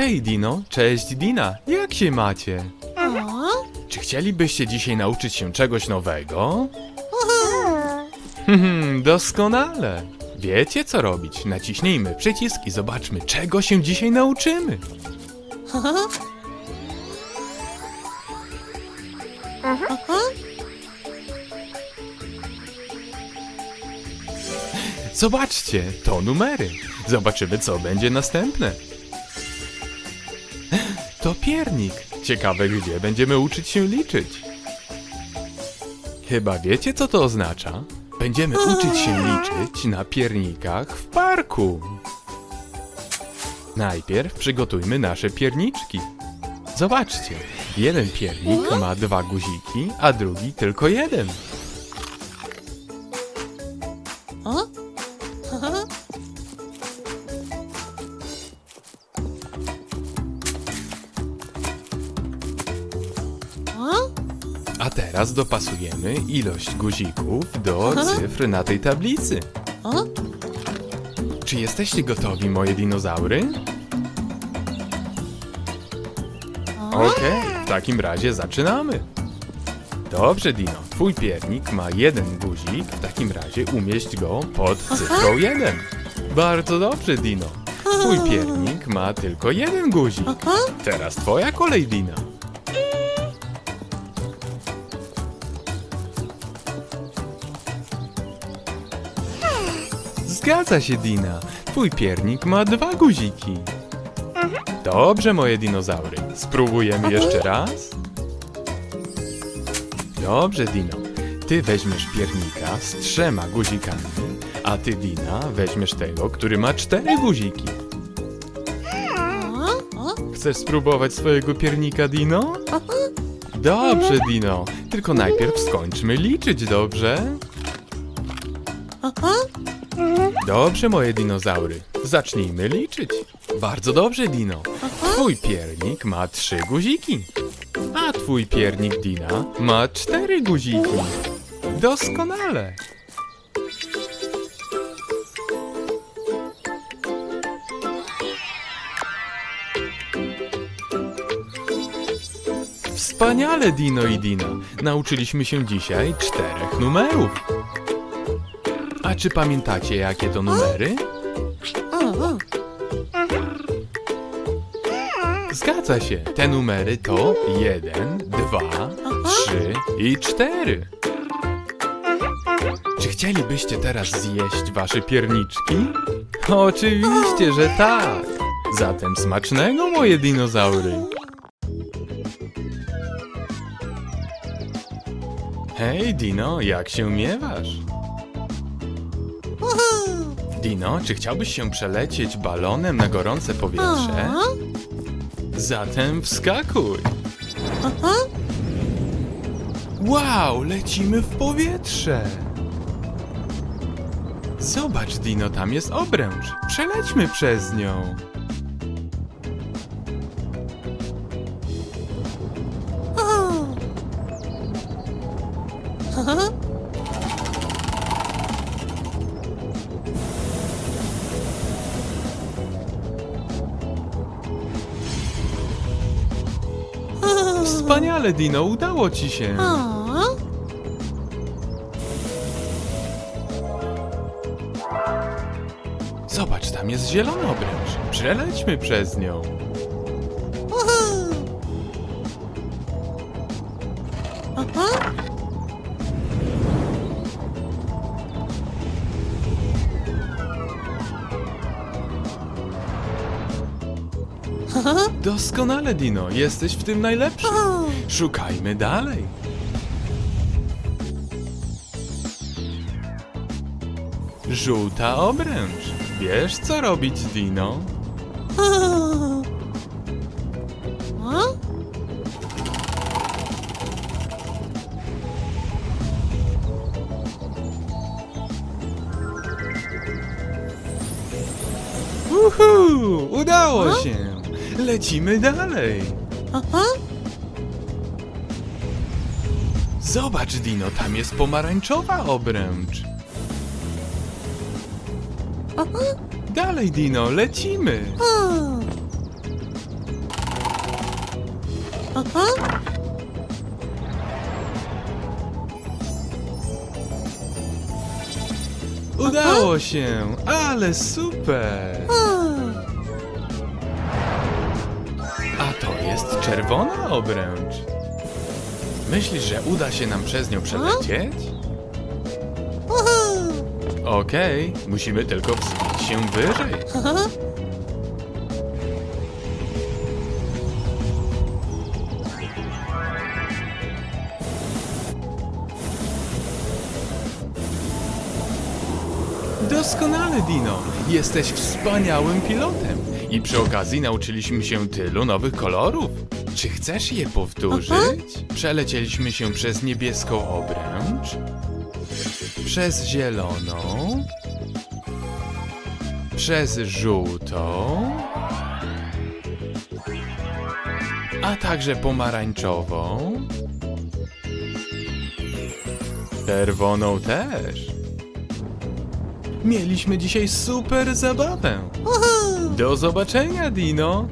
Hej Dino, cześć Dina, jak się macie? O? Czy chcielibyście dzisiaj nauczyć się czegoś nowego? Hmm, doskonale. Wiecie co robić? Naciśnijmy przycisk i zobaczmy, czego się dzisiaj nauczymy. Zobaczcie, to numery. Zobaczymy, co będzie następne. To piernik. Ciekawe, gdzie będziemy uczyć się liczyć. Chyba wiecie, co to oznacza? Będziemy uczyć się liczyć na piernikach w parku. Najpierw przygotujmy nasze pierniczki. Zobaczcie, jeden piernik ma dwa guziki, a drugi tylko jeden. A teraz dopasujemy ilość guzików do cyfr na tej tablicy. O? Czy jesteście gotowi, moje dinozaury? Okej, w takim razie zaczynamy. Dobrze, Dino. Twój piernik ma jeden guzik, w takim razie umieść go pod cyfrą 1. Bardzo dobrze, Dino. Twój piernik ma tylko jeden guzik. Teraz twoja kolej, Dina. Zgadza się, Dina. Twój piernik ma dwa guziki. Dobrze, moje dinozaury. Spróbujemy jeszcze raz? Dobrze, Dino. Ty weźmiesz piernika z trzema guzikami, a ty, Dina, weźmiesz tego, który ma cztery guziki. Chcesz spróbować swojego piernika, Dino? Dobrze, Dino. Tylko najpierw skończmy liczyć, dobrze? O? Dobrze, moje dinozaury. Zacznijmy liczyć. Bardzo dobrze, Dino. Twój piernik ma trzy guziki. A twój piernik, Dina, ma cztery guziki. Doskonale. Wspaniale, Dino i Dina. Nauczyliśmy się dzisiaj czterech numerów. A czy pamiętacie, jakie to numery? Zgadza się. Te numery to 1, 2, 3 i 4. Czy chcielibyście teraz zjeść wasze pierniczki? Oczywiście, że tak. Zatem smacznego, moje dinozaury. Hej, Dino, jak się miewasz? Dino, czy chciałbyś się przelecieć balonem na gorące powietrze? O? Zatem wskakuj. Wow, lecimy w powietrze. Zobacz, Dino, tam jest obręcz. Przelećmy przez nią. O? Wspaniale, Dino, udało ci się. O? Zobacz, tam jest zielona obręcz. Przelećmy przez nią. O? Doskonale, Dino, jesteś w tym najlepszy. O? Szukajmy dalej. Żółta obręcz. Wiesz, co robić, Dino? O? O? Uhu! Udało się! Lecimy dalej! O? Zobacz, Dino, tam jest pomarańczowa obręcz. Dalej, Dino, lecimy! Udało się! Ale super! A to jest czerwona obręcz. Myślisz, że uda się nam przez nią przelecieć? Okej, musimy tylko wzbić się wyżej. Doskonale, Dino. Jesteś wspaniałym pilotem. I przy okazji nauczyliśmy się tylu nowych kolorów. Czy chcesz je powtórzyć? Przelecieliśmy się przez niebieską obręcz, przez zieloną, przez żółtą, a także pomarańczową, czerwoną też. Mieliśmy dzisiaj super zabawę. Aha. Do zobaczenia, Dino!